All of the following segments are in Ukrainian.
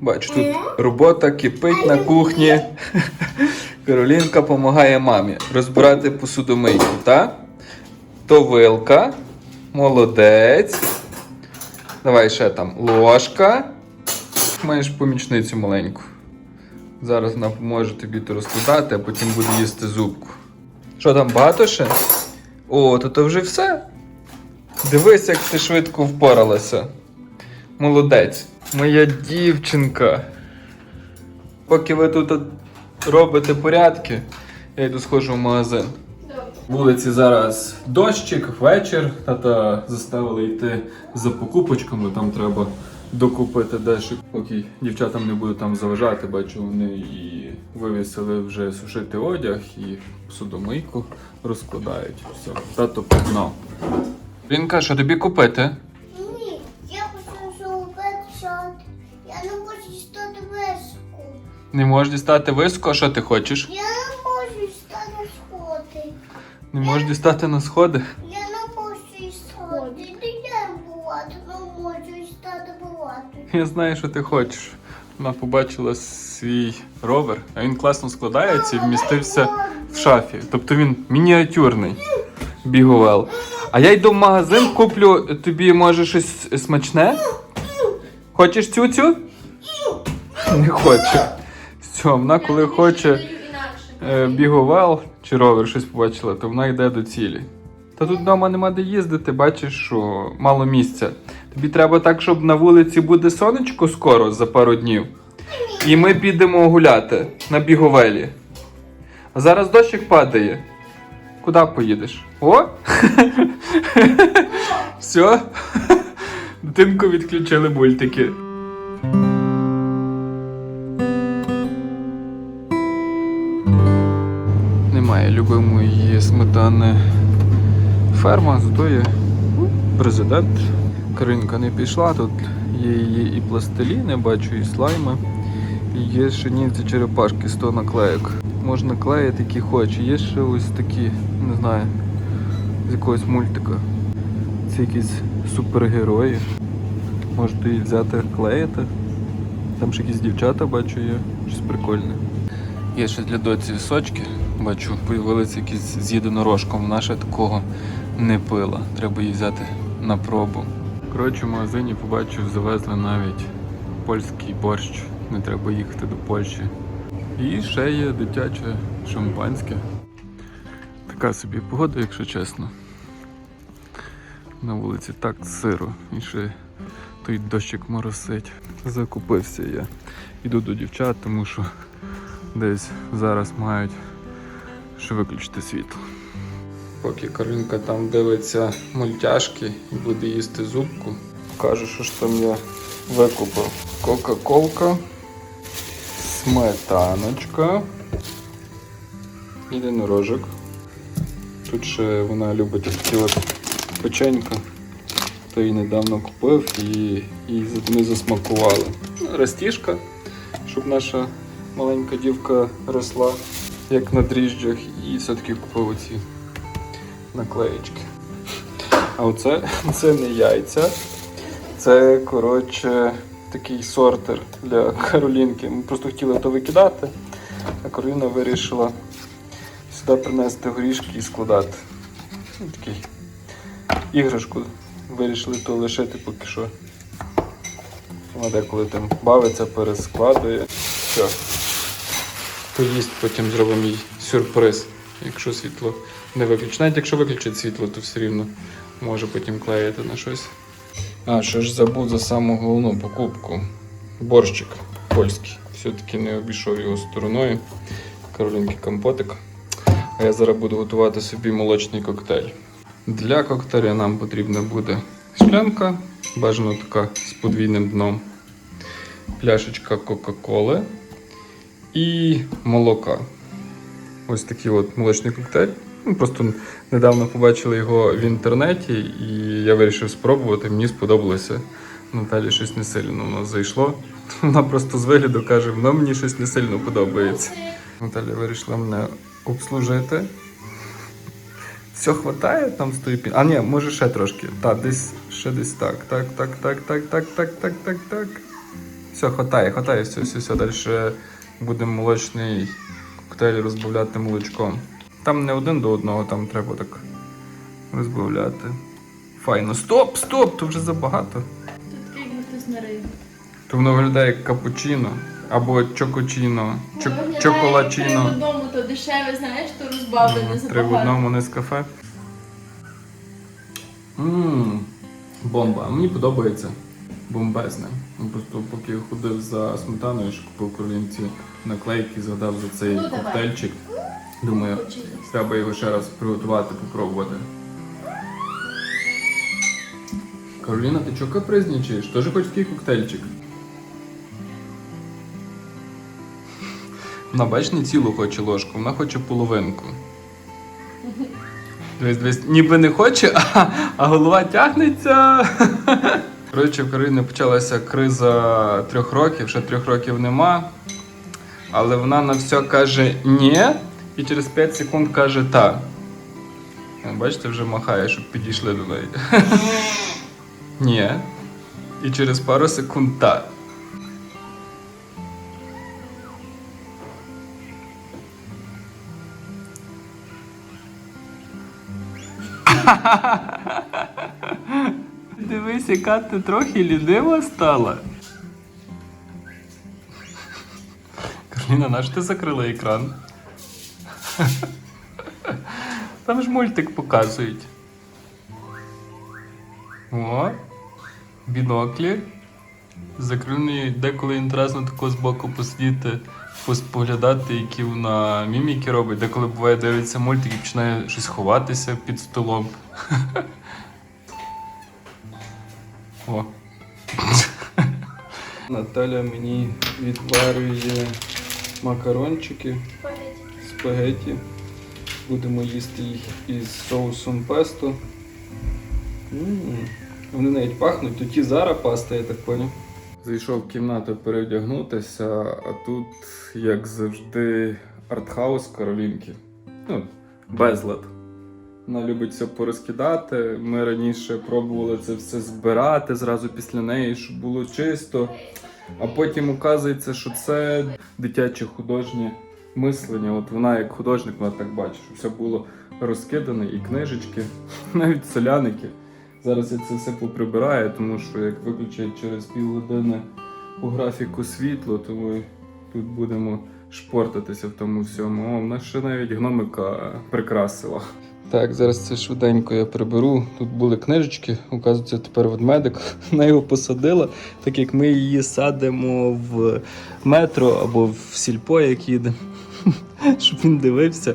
Бачу, тут робота кипить на кухні. Каролінка допомагає мамі розбирати посудомийку, так? То вилка. Молодець. Давай ще там ложка. Маєш помічницю маленьку. Зараз вона поможе тобі то розкладати, а потім буде їсти зубку. Що там багато ще? О, то то вже все. Дивись, як ти швидко впоралася. Молодець. Моя дівчинка. Поки ви тут робите порядки, я йду схожу в магазин. Вулиці зараз дощик, вечір. Тата заставили йти за покупочками, там треба докупити дещо. Поки дівчатам не буду там заважати, бачу, вони і вивісили вже сушити одяг і судомийку розкладають. Все, тато погнав. Рінка, що тобі купити? Не можеш дістати високо, а що ти хочеш? Я не можу дістати сходи. Не можеш дістати на сходи? Я не можу сходи. Не я бувати, не можу дістати бувати. Я знаю, що ти хочеш. Вона побачила свій ровер, а він класно складається і вмістився в шафі. Тобто він мініатюрний біговел. А я йду в магазин, куплю тобі, може, щось смачне? Хочеш цю-цю? Не хоче. Все, вона коли хоче е, біговел чи ровер щось побачила, то вона йде до цілі. Та тут вдома нема де їздити, бачиш, що мало місця. Тобі треба так, щоб на вулиці буде сонечко скоро за пару днів. І ми підемо гуляти на біговелі. А зараз дощик падає. Куди поїдеш? О! Все. Дитинку відключили мультики. Любимої сметани ферма, зато є президент. Каринка не пішла, тут є її і пластиліни, бачу, і слайми. Є ще німці черепашки 100 наклеїк. Можна клеїти, які хочеш. Є ще ось такі, не знаю, з якогось мультика. Це якісь супергерої. Можете її взяти, клеїти. Там ще якісь дівчата бачу є, щось прикольне. Є ще для доці сочки. Бачу, появилися якісь з єдинорожком. Ще такого не пила. Треба її взяти на пробу. Коротше, в магазині побачив, завезли навіть польський борщ. Не треба їхати до Польщі. І ще є дитяче шампанське. Така собі погода, якщо чесно. На вулиці так сиро. І ще той дощик моросить. Закупився я. Іду до дівчат, тому що десь зараз мають ще виключити світло. Поки Каринка там дивиться мультяшки і буде їсти зубку, покажу, що ж там я викупив. Кока-колка, сметаночка, єдинорожок. Тут ще вона любить такі печенька. То її недавно купив і їй не засмакували. Ростішка, щоб наша маленька дівка росла як на дріжджах, і все-таки купив оці наклеєчки. А оце це не яйця. Це, коротше, такий сортер для Каролінки. Ми просто хотіли то викидати, а Кароліна вирішила сюди принести горішки і складати. Ну, Такий іграшку вирішили то лишити поки що. Вона деколи там бавиться, перескладує. Все. Поїсть, потім зробимо їй сюрприз, якщо світло не виключить. Навіть якщо виключить світло, то все рівно може потім клеїти на щось. А, що ж забув за саму головну покупку. Борщик польський. Все-таки не обійшов його стороною. Каролінки компотик. А я зараз буду готувати собі молочний коктейль. Для коктейля нам потрібна буде шклянка, бажано така з подвійним дном, пляшечка Кока-Коли і молока. Ось такий от молочний коктейль. Ми просто недавно побачили його в інтернеті, і я вирішив спробувати. Мені сподобалося. Наталі щось не сильно воно зайшло. Вона просто з вигляду каже, воно мені щось не сильно подобається. Наталя вирішила мене обслужити. Все хватає там з тої пі- А ні, може ще трошки. Так, десь ще десь так. Так, так, так, так, так, так, так, так, так. Все, хватає, хватає, все, все, все. Далі будемо молочний коктейль розбавляти молочком. Там не один до одного, там треба так розбавляти. Файно. Стоп, стоп! То вже забагато. Тут такий якби хтось нарив. То воно виглядає як капучино або чокочино, чок- виглядає, як Три в одному, то дешеве, знаєш, то розбавлене Мгм, за Три в одному не з кафе. Ммм, бомба. Мені подобається. Бомбезне. Просто поки я ходив за сметаною, що купив королівці наклейки, згадав за цей Ну, коктейльчик. Думаю, треба його ще раз приготувати, попробувати. Кароліна, ти чого капризничаєш? Тоже хочеш такий коктейльчик? Вона бач не цілу хоче ложку, вона хоче половинку. Дивись, дивись, ніби не хоче, а, а голова тягнеться. Коротше, в Кароліни почалася криза трьох років, ще трьох років нема. Але вона на все каже ні, і через 5 секунд каже та. Бачите, вже махає, щоб підійшли до неї. Ні. І через пару секунд та. Дивись, яка ти трохи лінива стала. Кароліна, наш ти закрила екран? Там ж мультик показують. О, біноклі. Закриний деколи інтересно тако збоку посидіти, поспоглядати, які вона міміки робить. Деколи буває дивиться мультик і починає щось ховатися під столом. О. Наталя мені відварює макарончики, спагетті. Будемо їсти їх із соусом песто. М, Вони навіть пахнуть, тут і зараз паста, я так поняв. Зайшов в кімнату переодягнутися, а тут, як завжди, артхаус Каролінки. Ну, безлад. Вона любить все порозкидати. Ми раніше пробували це все збирати зразу після неї, щоб було чисто. А потім оказується, що це дитяче художнє мислення. От вона як художник, вона так бачить, що все було розкидане, і книжечки, навіть соляники. Зараз я це все поприбираю, тому що як виключать через півгодини по графіку світло, то ми тут будемо шпортатися в тому всьому. О, вона ще навіть гномика прикрасила. Так, зараз це швиденько я приберу. Тут були книжечки, оказується, тепер ведмедик. Вона його посадила, так як ми її садимо в метро або в сільпо, як їдемо, щоб він дивився,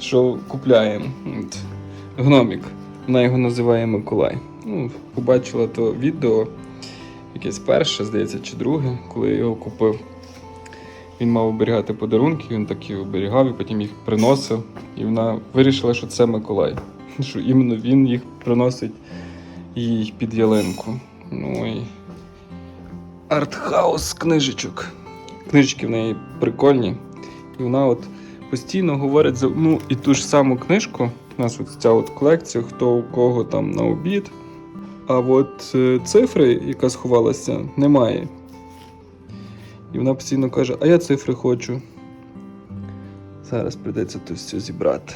що купляємо. От. Гномік. Вона його називає Миколай. Ну, побачила то відео, якесь перше, здається, чи друге, коли я його купив. Він мав оберігати подарунки, він так і оберігав, і потім їх приносив. І вона вирішила, що це Миколай. Що іменно він їх приносить їй під ялинку. Ну і артхаус книжечок. Книжечки в неї прикольні. І вона от постійно говорить за ну і ту ж саму книжку. У нас от ця от колекція, хто у кого там на обід. А от е, цифри, яка сховалася, немає. І вона постійно каже: А я цифри хочу. Зараз прийдеться тут все зібрати.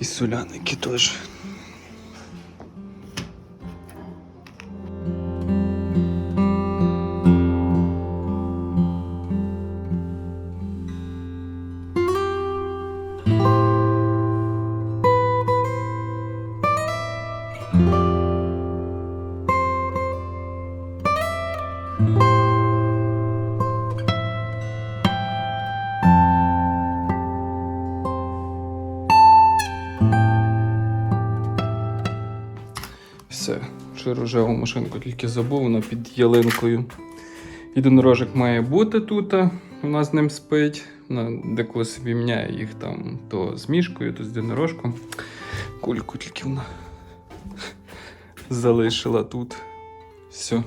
І соляники теж. Ще рожеву машинку тільки забув, вона під ялинкою. Єдинорожик має бути тут, вона з ним спить. Вона деколи собі міняє їх там то з мішкою, то з єдинорожком. Кульку тільки вона залишила тут. Все.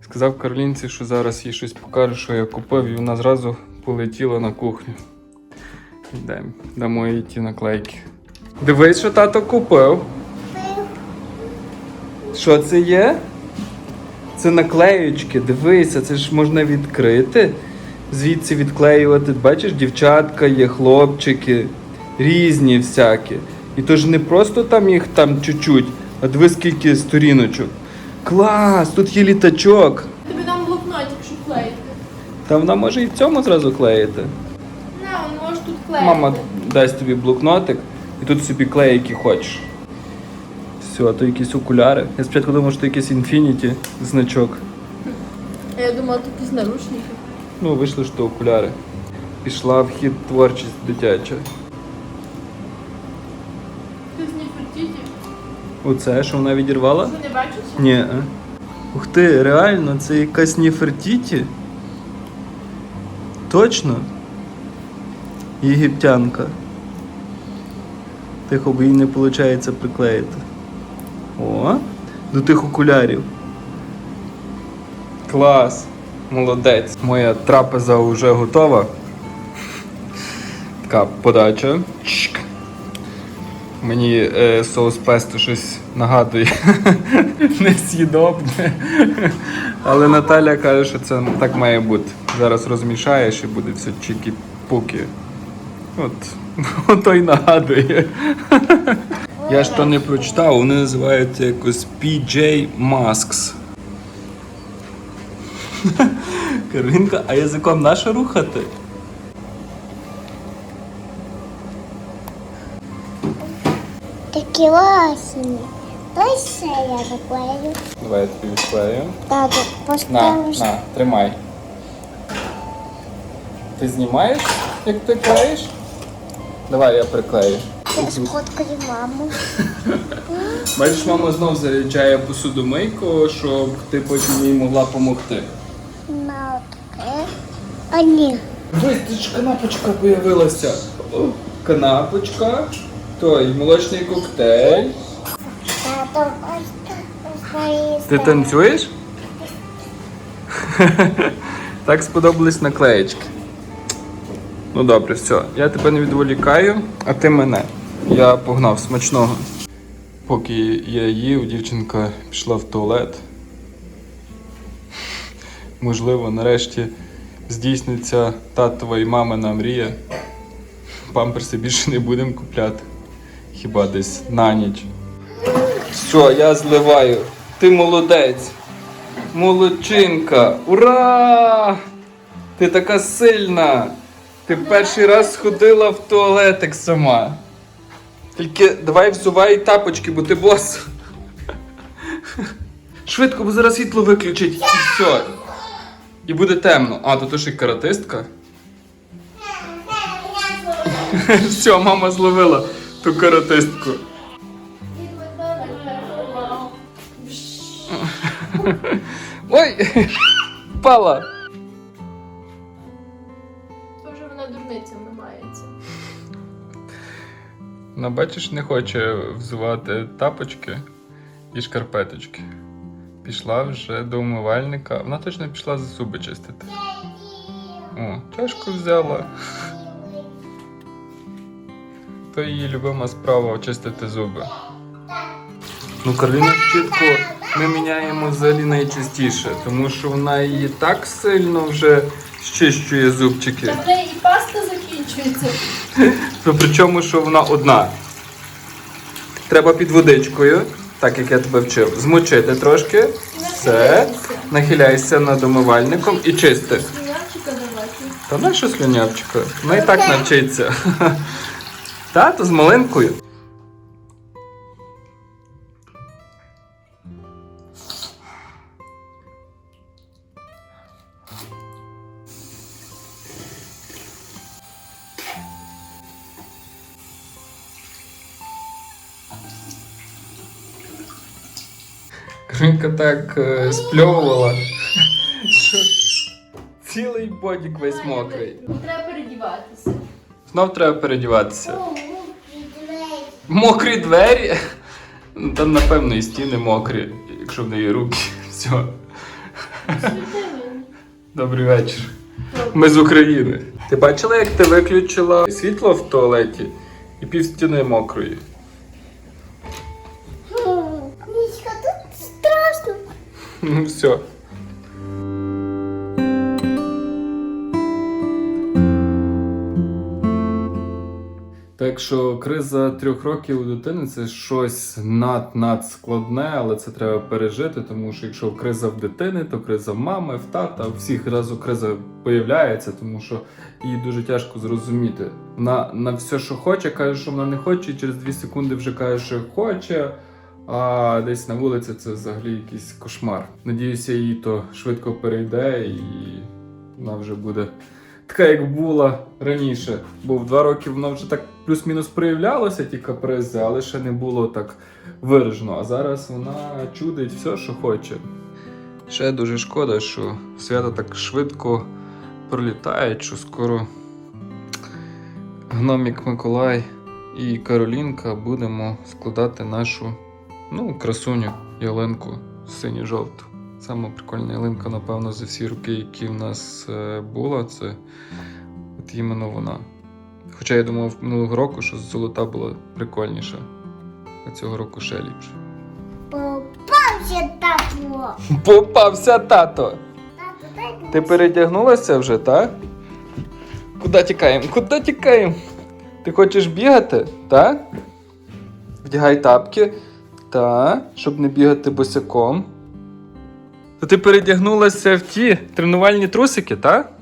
Сказав Каролінці, що зараз їй щось покаже, що я купив, і вона зразу полетіла на кухню. Йдемо, дамо їй ті наклейки. Дивись, що тато купив. Що це є? Це наклеючки, дивися, це ж можна відкрити. Звідси відклеювати. Бачиш, дівчатка є, хлопчики, різні всякі. І то ж не просто там їх там чуть-чуть, а диви скільки сторіночок. Клас! Тут є літачок. Тобі дам блокнотик, щоб клеїти. Та вона може і в цьому зразу клеїти. На, он може тут клеїти. Мама дасть тобі блокнотик і тут собі клей, який хочеш. Все, а то якісь окуляри. Я спочатку думав, що то якийсь Infinity значок. А я думала, тут якісь наручники. Ну, вийшло, що окуляри. Пішла в хід творчість дитяча. Ти з Нефертіті. Оце, що вона відірвала? Ти не бачиш? Ні. а. Ух ти, реально, це якась Нефертіті? Точно? Єгиптянка. Тихо, бо їй не виходить приклеїти. О, до тих окулярів. Клас. Молодець. Моя трапеза вже готова. Така подача. Чик. Мені е, соус песто щось нагадує несъїдобне. Але Наталя каже, що це так має бути. Зараз розмішаєш і буде все чікі-пуки. От, ото й нагадує. Я ж то не прочитав, вони називаються якось PJ Masks. Каринка, а язиком наша рухати? Такі ласні. Дай ще я наклею. Давай я тобі відклею. Тато, На, поставиш. на, тримай. Ти знімаєш, як ти клеїш? Давай я приклею. Сфоткаю маму. Бачиш, мама знов заряджає посудомийку, щоб ти потім їй могла допомогти. На таке. А ні. Дивись, тут ж канапочка появилася. О, канапочка, той молочний коктейль. Тато, ось так. Ти танцюєш? так сподобались наклеєчки. Ну добре, все. Я тебе не відволікаю, а ти мене. Я погнав смачного. Поки я їв, дівчинка пішла в туалет. Можливо, нарешті здійсниться татова і мамина мрія. Памперси більше не будемо купляти. Хіба десь на ніч. Все, я зливаю. Ти молодець. Молодчинка. Ура! Ти така сильна. Ти перший раз сходила в туалетик сама. Тільки давай взувай тапочки, бо ти бос. Швидко, бо зараз світло виключить і все. І буде темно. А, то ти ж і каратистка. Все, мама зловила ту каратистку. Ой! Впала! Ну, бачиш, не хоче взувати тапочки і шкарпеточки. Пішла вже до умивальника. Вона точно пішла за зуби чистити. О, чашку взяла. То її любима справа очистити зуби. Ну, Карліна чітко ми міняємо взагалі найчастіше, тому що вона її так сильно вже щищує зубчики. Та вже і паста закінчується. Ну, причому, що вона одна. Треба під водичкою, так як я тебе вчив, змочити трошки. Все. Нахиляйся над умивальником і чисти. Та наша слюнявчика? Вона і так навчиться. Тато з малинкою. Кринка так е, спльовувала, що цілий бодік весь мокрий. Треба передіватися. Знов треба передіватися. Мокрі двері. Ну, Там, напевно, і стіни мокрі, якщо в неї руки. Все. Добрий вечір. Ми з України. Ти бачила, як ти виключила світло в туалеті і пів стіни мокрої? Ну все. Так що криза трьох років у дитини це щось над-над складне, але це треба пережити, тому що якщо криза в дитини, то криза в мами, в тата, у всіх разу криза появляється, тому що її дуже тяжко зрозуміти. Вона на все, що хоче, каже, що вона не хоче, і через дві секунди вже каже, що хоче. А десь на вулиці це взагалі якийсь кошмар. Надіюся, її то швидко перейде і вона вже буде така, як була раніше. Бо в два роки вона вже так плюс-мінус проявлялася, ті капризи, але ще не було так виражено. А зараз вона чудить все, що хоче. Ще дуже шкода, що свято так швидко пролітає, що скоро гномік Миколай і Каролінка будемо складати нашу ну, красуню ялинку синьо-жовту. Сама прикольна ялинка, напевно, за всі роки, які в нас е, була, це от іменно вона. Хоча я думав минулого року, що золота була прикольніша, а цього року ще ліпше. Попався тако. Попався тато! Тато, Ти передягнулася вже, так? Куди тікаємо? Куди тікаємо? Ти хочеш бігати, так? Вдягай тапки. Так, щоб не бігати босиком. То ти передягнулася в ті тренувальні трусики, так?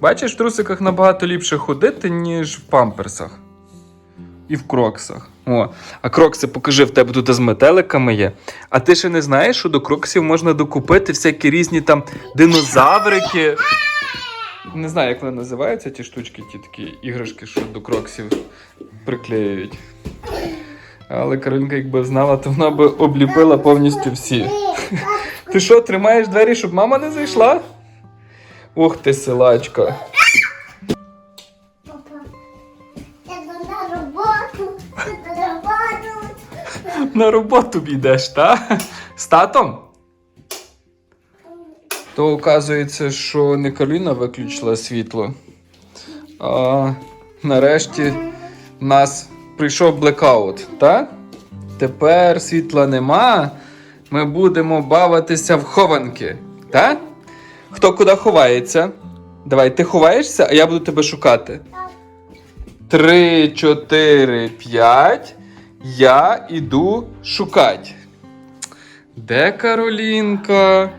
Бачиш, в трусиках набагато ліпше ходити, ніж в памперсах. І в кроксах. О, а крокси покажи, в тебе тут з метеликами є. А ти ще не знаєш, що до кроксів можна докупити всякі різні там динозаврики. Не знаю, як вони називаються, ті штучки, ті такі іграшки, що до кроксів приклеюють. Але Каролінка, якби знала, то вона би обліпила повністю всі. Ти що, тримаєш двері, щоб мама не зайшла? Ух ти, силачка. На роботу. Йдеш, та? З татом? То оказується, що не Кароліна виключила світло. А нарешті нас прийшов блекаут, так? Тепер світла нема. Ми будемо бавитися в хованки, так? Хто куди ховається? Давай, ти ховаєшся, а я буду тебе шукати. Три, чотири, п'ять. Я іду шукати. Де Каролінка?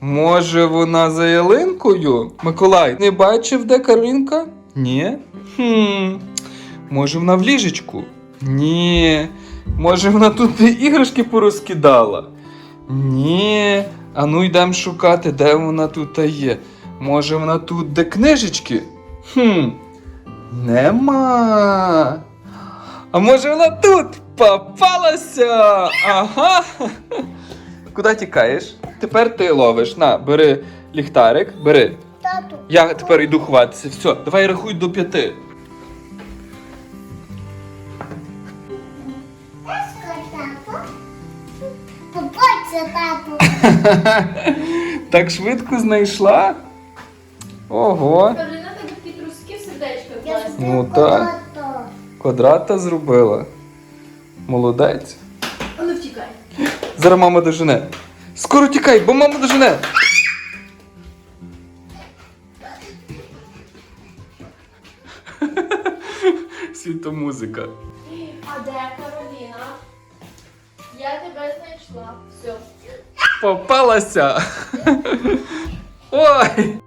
Може, вона за ялинкою? Миколай, не бачив, де Каролінка? Ні. Хм. Може, вона в ліжечку? Ні. Може, вона тут іграшки порозкидала? Ні. А ну йдемо шукати, де вона тут є. Може, вона тут, де книжечки? Хм. Нема. А може вона тут попалася? Ага. Куди тікаєш? Тепер ти ловиш. На, бери ліхтарик, бери. Тату. Я тепер йду ховатися. Все, давай рахуй до п'яти. Попався тату. Так швидко знайшла? Ого. Кароліна тебе такі труски в сердечко Я класні. Ну, так. Квадрата зробила. Молодець. А ну втікай. Зараз мама дожене. Скоро тікай, бо мама дожене. Світомузика. А де Кароліна? Я тебе Попалася. Ой.